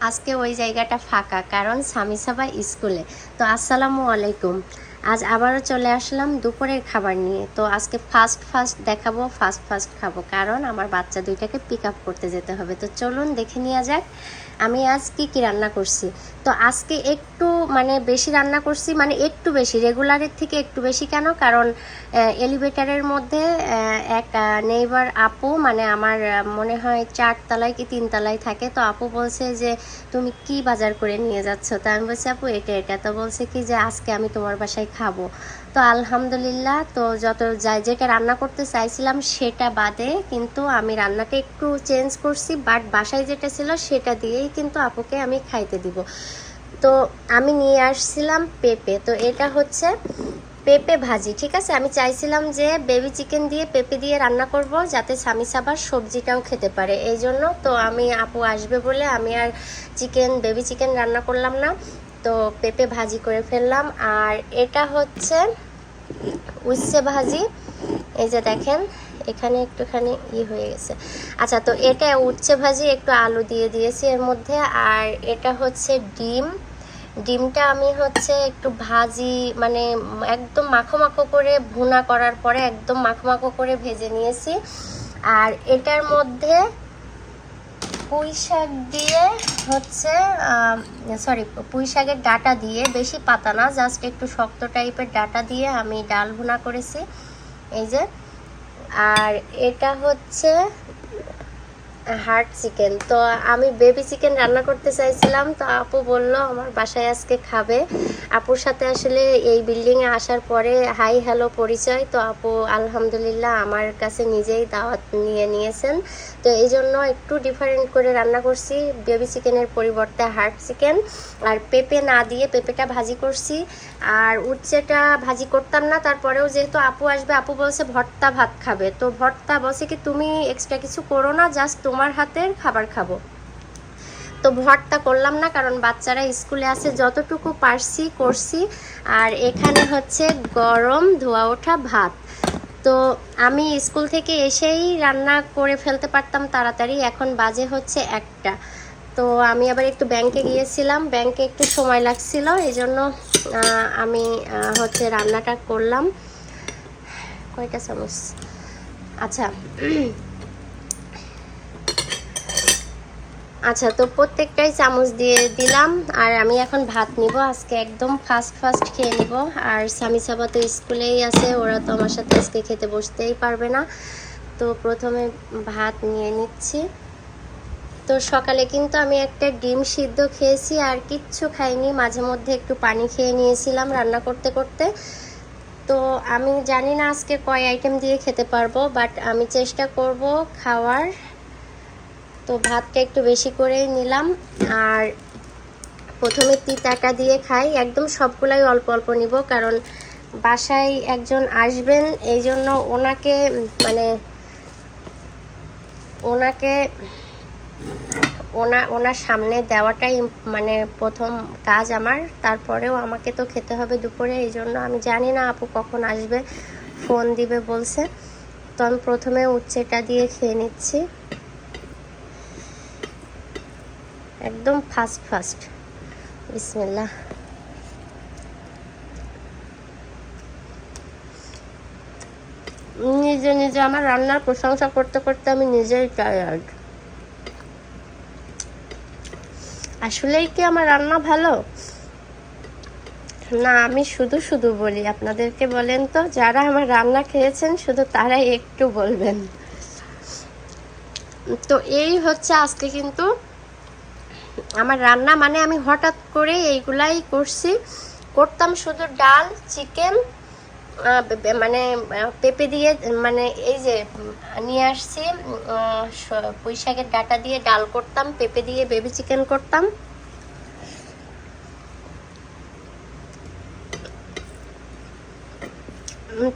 আজকে ওই জায়গাটা ফাঁকা কারণ স্বামী সভা স্কুলে। তো আসসালামু আলাইকুম। আজ আবারও চলে আসলাম দুপুরের খাবার নিয়ে। তো আজকে ফাস্ট ফাস্ট দেখাবো ফাস্ট ফাস্ট খাব। কারণ আমার বাচ্চা দুইটাকে পিক আপ করতে যেতে হবে। তো চলুন দেখে নেওয়া যাক আমি আজ কি কি রান্না করছি। তো আজকে একটু মানে বেশি রান্না করছি মানে একটু বেশি রেগুলারের থেকে একটু বেশি কেন? কারণ এলিভেটারের মধ্যে এক নেইবার আপু মানে আমার মনে হয় চারতলায় কি তিনতলায় থাকে, তো আপু বলছে যে, তুমি কি বাজার করে নিয়ে যাচ্ছ? তো আমি বলছি, আপু, এটা এটা। তো বলছে কি যে, আজকে আমি তোমার বাসায় খাব। তো আলহামদুলিল্লাহ, তো যত যাই যেটা রান্না করতে চাইছিলাম সেটা বাদে কিন্তু আমি রান্নাটা একটু চেঞ্জ করছি, বাট বাসায় যেটা ছিল সেটা দিয়েই কিন্তু আপুকে আমি খাইতে দিব। তো আমি নিয়ে আসছিলাম পেঁপে। তো এটা হচ্ছে পেঁপে ভাজি, ঠিক আছে? আমি চাইছিলাম যে বেবি চিকেন দিয়ে পেঁপে দিয়ে রান্না করব যাতে স্বামী সাবার সবজিটাও খেতে পারে। এই জন্য তো আমি আপু আসবে বলে আমি আর চিকেন বেবি চিকেন রান্না করলাম না। তো পেঁপে ভাজি করে ফেললাম। আর এটা হচ্ছে উচ্ছে ভাজি। এই যে দেখেন, এখানে একটুখানি ই হয়ে গেছে। আচ্ছা তো এটা উচ্ছে ভাজি একটু আলু দিয়ে দিয়েছি এর মধ্যে। আর এটা হচ্ছে ডিম। ডিমটা আমি হচ্ছে একটু ভাজি মানে একদম মাখো মাখো করে ভুনা করার পরে একদম মাখো মাখো করে ভেজে নিয়েছি। আর এটার মধ্যে পুঁই শাক দিয়ে হচ্ছে সরি পুঁই শাকের ডাটা দিয়ে, বেশি পাতা না জাস্ট একটু শক্ত টাইপের ডাটা দিয়ে আমি ডাল ভুনা করেছি। এই যে, আর এটা হচ্ছে হার্ট চিকেন। তো আমি বেবি চিকেন রান্না করতে চাইছিলাম, তো আপু বলল, আমার বাসায় আজকে খাবে। আপুর সাথে আসলে এই বিল্ডিংয়ে আসার পরে, হাই, হ্যালো, পরিচয়। তো আপু, আলহামদুলিল্লাহ, আমার কাছে নিজেই দাওয়াত নিয়ে নিয়েছেন। তো এই জন্য একটু ডিফারেন্ট করে রান্না করছি, বেবি চিকেনের পরিবর্তে হার্ট চিকেন। আর পেঁপে না দিয়ে পেঁপেটা ভাজি করছি। আর উচ্ছেটা ভাজি করতাম না, তারপরেও যেহেতু আপু আসবে, আপু বলছে ভর্তা ভাত খাবে। তো ভর্তা বলছে কি, তুমি এক্সট্রা কিছু করো না জাস্ট তোমার হাতের খাবার খাব। তো ভর্তা করলাম না, কারণ বাচ্চারা স্কুলে আছে, যতটুকু পারছি করছি। আর এখানে হচ্ছে গরম ধোয়া ওঠা ভাত। তো আমি স্কুল থেকে এসেই রান্না করে ফেলতে পারতাম তাড়াতাড়ি, এখন বাজে হচ্ছে একটা। তো আমি আবার একটু ব্যাংকে গিয়েছিলাম ব্যাংকে একটু সময় লাগছিল এই জন্য আমি হচ্ছে রান্নাটা করলাম। কয়টা চামচ? আচ্ছা। আচ্ছা তো প্রত্যেকটাই চামচ দিয়ে দিলাম, আর আমি এখন ভাত নিব, আজকে একদম ফাস্ট ফাস্ট খেয়ে নিব। আর স্বামী সাবা তো স্কুলেই আছে, ওরা তো আমার সাথে আজকে খেতে বসতেই পারবে না। তো প্রথমে ভাত নিয়ে নিচ্ছি। তো সকালে কিন্তু আমি একটা ডিম সিদ্ধ খেয়েছি, আর কিচ্ছু খাইনি। মাঝে মধ্যে একটু পানি খেয়ে নিয়েছিলাম রান্না করতে করতে। তো আমি জানি না আজকে কয় আইটেম দিয়ে খেতে পারব, বাট আমি চেষ্টা করব খাওয়ার। তো ভাতটা একটু বেশি করেই নিলাম, আর প্রথমে তিতাটা দিয়ে খাই। একদম সবগুলাই অল্প অল্প নিব, কারণ বাসায় একজন আসবেন এই জন্য ওনাকে মানে ওনাকে ওনা, ওনার সামনে দেওয়াটাই মানে প্রথম কাজ আমার। তারপরেও আমাকে তো খেতে হবে দুপুরে, এই জন্য আমি জানি না আপু কখন আসবে। ফোন দিবে বলছে। তো আমি প্রথমে উচ্ছেটা দিয়ে খেয়ে নিচ্ছি। একদম ফাস্ট ফাস্ট। বিসমিল্লাহ। নিজে নিজে আমার রান্নার প্রশংসা করতে করতে আমি নিজেই টায়ার্ড আসলেই কি আমার রান্না ভালো? না, আমি শুধু শুধু বলি, আপনাদেরকে বলেন তো, যারা আমার রান্না খেয়েছেন, শুধু তারাই একটু বলবেন। তো এই হচ্ছে আজকে কিন্তু আমার রান্না মানে আমি হঠাৎ করে এইগুলাই করছি। করতাম শুধু ডাল, চিকেন মানে পেঁপে দিয়ে মানে এই যে, নিয়ে আসছি পুঁই শাকের ডাটা দিয়ে ডাল করতাম, পেঁপে দিয়ে বেবি চিকেন করতাম।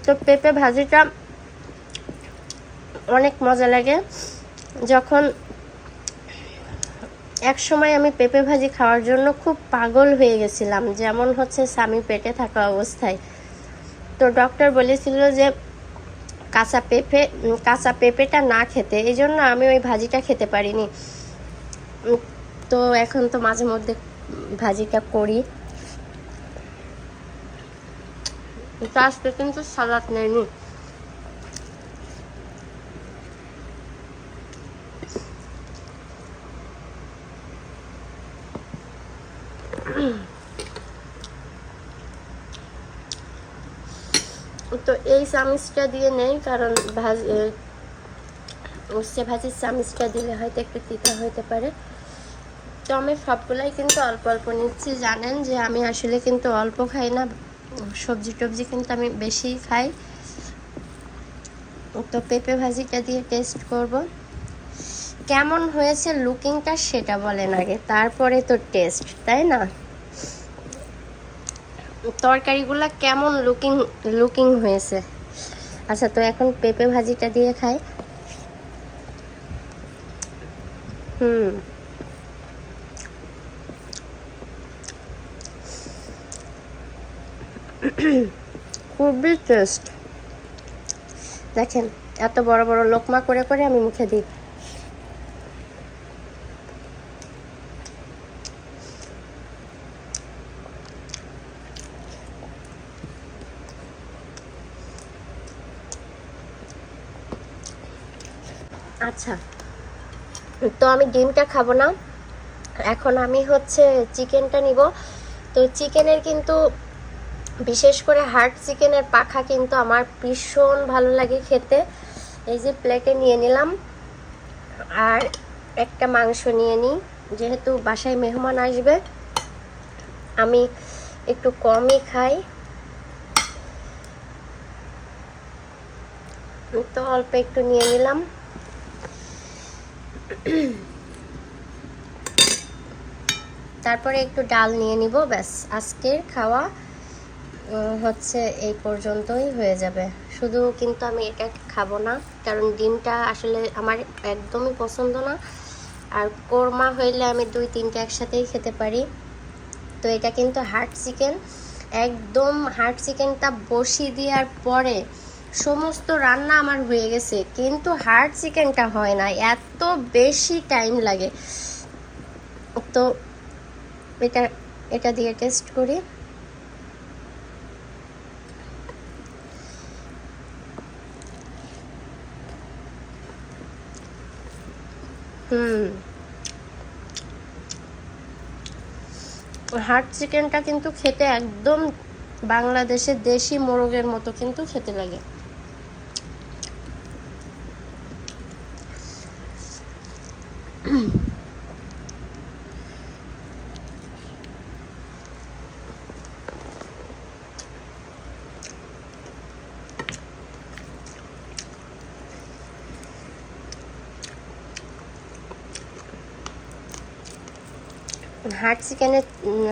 তো পেঁপে ভাজিটা অনেক মজা লাগে। যখন এক সময় আমি পেঁপে ভাজি খাওয়ার জন্য খুব পাগল হয়ে গেছিলাম, যেমন হচ্ছে স্বামী পেটে থাকা অবস্থায়। তো ডক্টর বলেছিল যে কাঁচা পেঁপে কাঁচা পেঁপেটা না খেতে। এই জন্য আমি ওই ভাজিটা খেতে পারিনি। তো এখন তো মাঝে মধ্যে ভাজিটা করি। তো আসতে কিন্তু সালাদ নেয়নি তো এই চামিচটা দিয়ে নেই, কারণ ভাজি উচ্ছে ভাজির চামিচটা দিলে হয়তো একটু তিতা হতে পারে। তো আমি সবগুলাই কিন্তু অল্প অল্প নিচ্ছি। জানেন যে আমি আসলে কিন্তু অল্প খাই না, সবজি টবজি কিন্তু আমি বেশি খাই। তো পেঁপে ভাজিটা দিয়ে টেস্ট করব। কেমন হয়েছে লুকিংটা সেটা বলেন আগে, তারপরে তো টেস্ট, তাই না? তরকারিগুলো কেমন লুকিং লুকিং হয়েছে? আচ্ছা তো এখন পেঁপে ভাজিটা দিয়ে খাই। হুম। খুবই টেস্ট দেখেন, এত বড় বড় লোকমা করে করে আমি মুখে দিই আচ্ছা তো আমি ডিমটা খাব না। এখন আমি হচ্ছে চিকেনটা নিব। তো চিকেনের কিন্তু বিশেষ করে হার্ড চিকেনের পাখা কিন্তু আমার ভীষণ ভালো লাগে খেতে। এই যে প্লেটে নিয়ে নিলাম। আর একটা মাংস নিয়ে নিই, যেহেতু বাসায় মেহমান আসবে। আমি একটু কমই খাই। তো অল্প একটু নিয়ে নিলাম। তারপরে একটু ডাল নিয়ে নিব, ব্যাস। আজকের খাওয়া হচ্ছে এই পর্যন্তই হয়ে যাবে। শুধু কিন্তু আমি এটা খাব না, কারণ ডিমটা আসলে আমার একদমই পছন্দ না। আর কোরমা হইলে আমি দুই তিনটা একসাথেই খেতে পারি। তো এটা কিন্তু হার্ড চিকেন। একদম হার্ড চিকেনটা বসিয়ে দেওয়ার পরে সমস্ত রান্না আমার হয়ে গেছে, কিন্তু হার্ড চিকেনটা হয় না, এত বেশি টাইম লাগে। তো এটা এটা দিয়ে টেস্ট করি। হুম। হার্ড চিকেনটা কিন্তু খেতে একদম বাংলাদেশের দেশি মোরগের মতো কিন্তু খেতে লাগে। হার্ড চিকেনের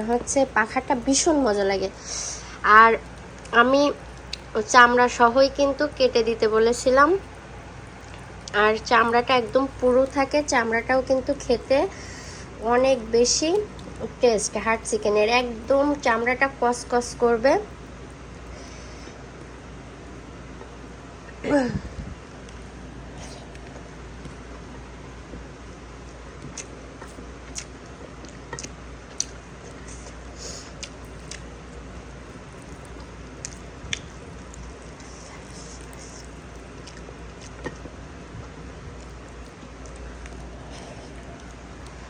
হচ্ছে পাখাটা ভীষণ মজা লাগে। আর আমি চামড়া সহই কিন্তু কেটে দিতে বলেছিলাম। আর চামড়াটা একদম পুরো থাকে, চামড়াটাও কিন্তু খেতে অনেক বেশি টেস্ট হার্ড চিকেনের একদম চামড়াটা কসকস করবে।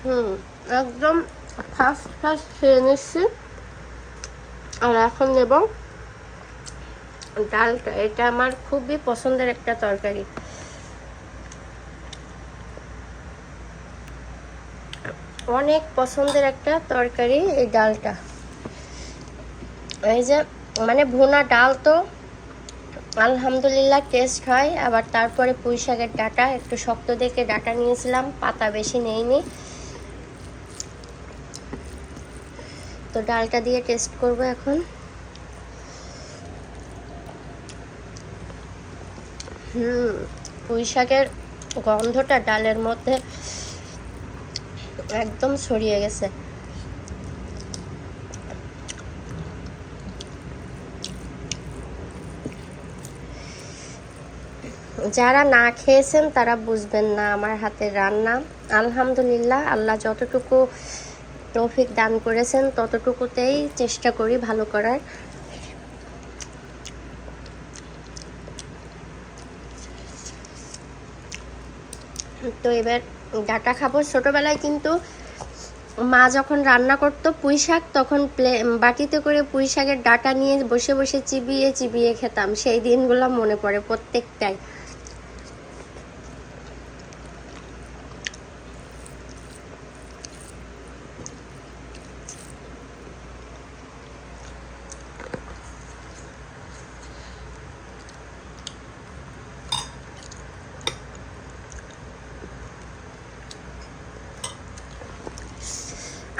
হুম, একদম ফার্স্ট ফার্স্ট খেয়ে নিচ্ছি। আর এখন নেব ডালটা। এটা আমার খুবই পছন্দের একটা তরকারি। অনেক পছন্দের একটা তরকারি এই ডালটা। এই যে মানে ভুনা ডাল তো আলহামদুলিল্লাহ টেস্ট হয়, আবার তারপরে পুঁই শাকের ডাটা, একটু শক্ত দেখে ডাটা নিয়েছিলাম, পাতা বেশি নেইনি। তো ডালটা দিয়ে টেস্ট করব এখন। হুম গন্ধটা ডালের মধ্যে একদম ছড়িয়ে গেছে। যারা না খেয়েছেন তারা বুঝবেন না আমার হাতের রান্না। আলহামদুলিল্লাহ, আল্লাহ যতটুকু তৌফিক দান করেছেন, ততটুকুতেই চেষ্টা করি ভালো করার। তো এবার ডাটা খাব। ছোটোবেলায় কিন্তু মা যখন রান্না করতো পুঁই শাক, তখন প্লে বাটিতে করে পুঁই শাকের ডাটা নিয়ে বসে বসে চিবিয়ে চিবিয়ে খেতাম। সেই দিনগুলো মনে পড়ে প্রত্যেকটাই।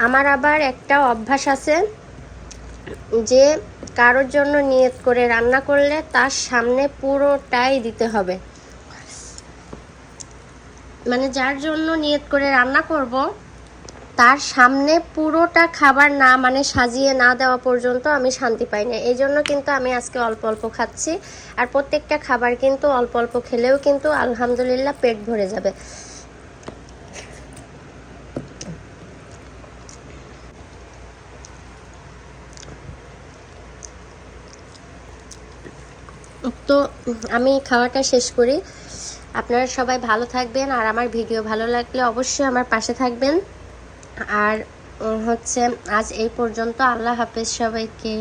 আমার আবার একটা অভ্যাস আছে যে কারোর জন্য নিয়ত করে রান্না করলে তার সামনে পুরোটাই দিতে হবে। মানে যার জন্য নিয়ত করে রান্না করব, তার সামনে পুরোটা খাবার না মানে সাজিয়ে না দেওয়া পর্যন্ত আমি শান্তি পাই না। এই জন্য কিন্তু আমি আজকে অল্প অল্প খাচ্ছি। আর প্রত্যেকটা খাবার কিন্তু অল্প অল্প খেলেও কিন্তু আলহামদুলিল্লাহ পেট ভরে যাবে। তো আমি খাওয়াটা শেষ করি। আপনারা সবাই ভালো থাকবেন আর আমার ভিডিও ভালো লাগলে অবশ্যই আমার পাশে থাকবেন। আর হচ্ছে আজ এই পর্যন্ত। আল্লাহ হাফেজ সবাইকে।